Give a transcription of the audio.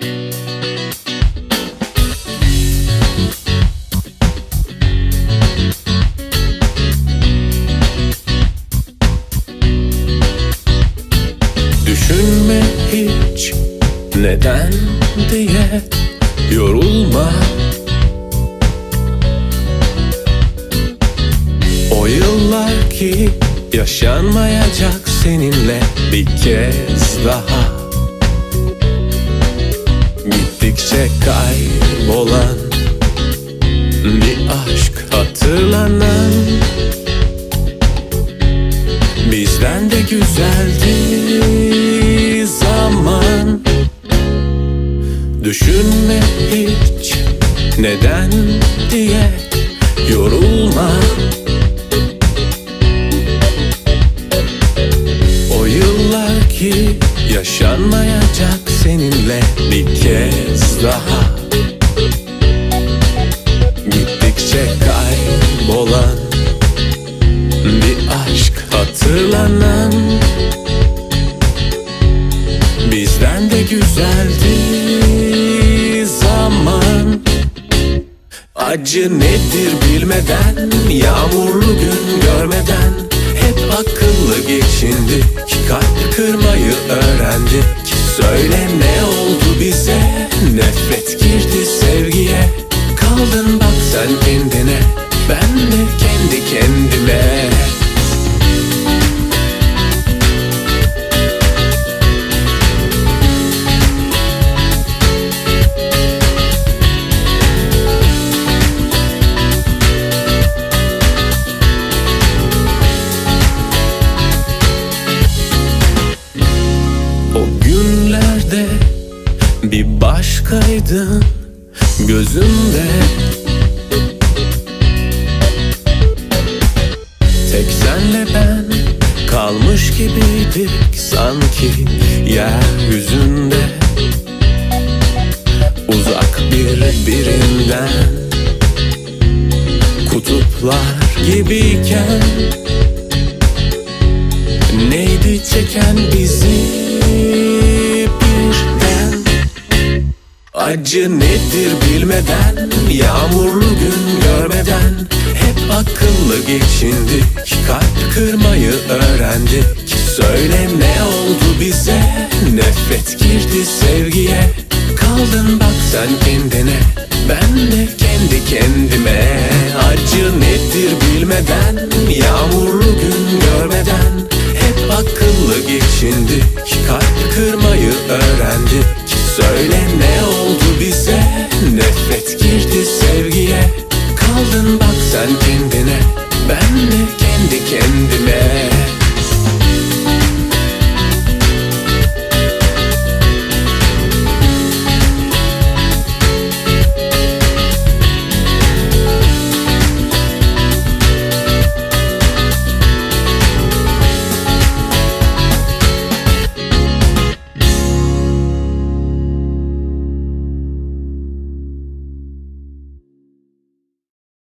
Düşünme hiç. Neden diye yorulma. O yıllar ki yaşanmayacak seninle bir kez daha. Bir aşk hatırlanan Bizden de güzeldi zaman. Düşünme hiç neden diye yorulma. O yıllar ki yaşanmayacak seninle bir kez daha hatırlanan Bizden de güzeldi zaman. Acı nedir bilmeden Yağmurlu gün görmeden. Hep akıllı geçindik Kalp kırmayı öğrendik Söyle ne oldu bize Nefret girdi sevgiye. Kaldın bak sen kendine Ben de kendi kendime bir başkaydın gözümde. Tek senle ben kalmış gibiydik sanki yeryüzünde. Uzak birbirinden kutuplar gibiyken Neydi çeken bizi Acı nedir bilmeden Yağmurlu gün görmeden Hep akıllı geçindik Kalp kırmayı öğrendik. Söyle ne oldu bize? Nefret girdi sevgiye. Kaldın bak sen kendine Ben de kendi kendime. Acı nedir bilmeden Yağmurlu gün Nefret girdi sevgiye. Kaldın bak sen kendine. Ben de kendi kendime